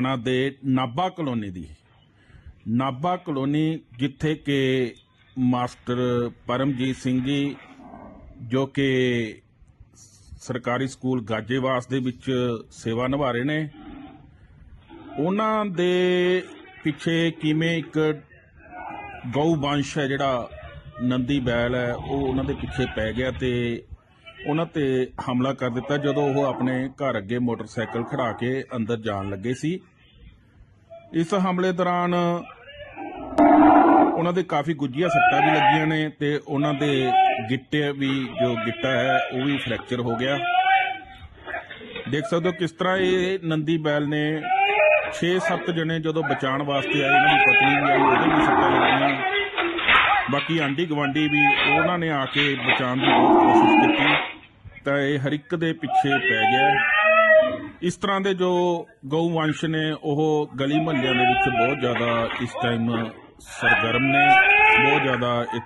ਥਾਣਾ ਦੇ ਨਾਬਾ ਕਲੋਨੀ ਦੀ। ਨਾਬਾ ਕਲੋਨੀ ਜਿੱਥੇ ਕਿ ਮਾਸਟਰ ਪਰਮਜੀਤ ਸਿੰਘ ਜੀ, ਜੋ ਕਿ ਸਰਕਾਰੀ ਸਕੂਲ ਗਾਜੇਵਾਸ ਦੇ ਵਿੱਚ ਸੇਵਾ ਨਿਭਾ ਰਹੇ ਨੇ, ਉਹਨਾਂ ਦੇ ਪਿੱਛੇ ਕਿਵੇਂ ਇੱਕ ਗਊ ਵੰਸ਼ ਹੈ ਜਿਹੜਾ ਨੰਦੀ ਬੈਲ ਹੈ, ਉਹ ਉਹਨਾਂ ਦੇ ਪਿੱਛੇ ਪੈ ਗਿਆ ਤੇ ਉਹਨਾਂ ਤੇ ਹਮਲਾ ਕਰ ਦਿੱਤਾ ਜਦੋਂ ਉਹ ਆਪਣੇ ਘਰ ਅੱਗੇ ਮੋਟਰਸਾਈਕਲ ਖੜਾ ਕੇ ਅੰਦਰ ਜਾਣ ਲੱਗੇ ਸੀ। ਇਸ ਹਮਲੇ ਦੌਰਾਨ ਉਹਨਾਂ ਦੇ ਕਾਫੀ ਗੁੱਜੀਆਂ ਸੱਟਾਂ ਵੀ ਲੱਗੀਆਂ ਨੇ ਤੇ ਉਹਨਾਂ ਦੇ ਗਿੱਟੇ ਵੀ ਜੋ ਗਿੱਟਾ ਹੈ, ਉਹ ਵੀ ਫ੍ਰੈਕਚਰ ਹੋ ਗਿਆ। ਦੇਖ ਸਕਦੇ ਹੋ ਕਿਸ ਤਰ੍ਹਾਂ ਇਹ ਨੰਦੀ ਬੈਲ ਨੇ 6-7 ਜਣੇ ਜਦੋਂ ਬਚਾਉਣ ਵਾਸਤੇ ਆਏ, ਇਹਨਾਂ ਦੀ ਪਤਨੀ ਵੀ ਆਈ, ਉਹਦੇ ਵੀ ਸੱਟਾਂ ਲੱਗੀਆਂ। ਬਾਕੀ ਆਂਢੀ ਗਵਾਂਢੀ ਵੀ ਉਹਨਾਂ ਨੇ ਆ ਕੇ ਬਚਾਉਣ ਦੀ ਬਹੁਤ ਕੋਸ਼ਿਸ਼ ਕੀਤੀ। ਤਾਂ ਇਹ ਹਰ ਇੱਕ ਦੇ ਪਿੱਛੇ ਪੈ ਗਿਆ ਇਸ ਤਰ੍ਹਾਂ ਦੇ ਜੋ ਗਊ ਵੰਸ਼ ਨੇ, ਉਹ ਗਲੀ ਮਹੱਲਿਆਂ ਦੇ ਵਿੱਚ ਬਹੁਤ ਜ਼ਿਆਦਾ ਇਸ ਟਾਈਮ ਸਰਗਰਮ ਨੇ, ਬਹੁਤ ਜ਼ਿਆਦਾ ਇੱਥੇ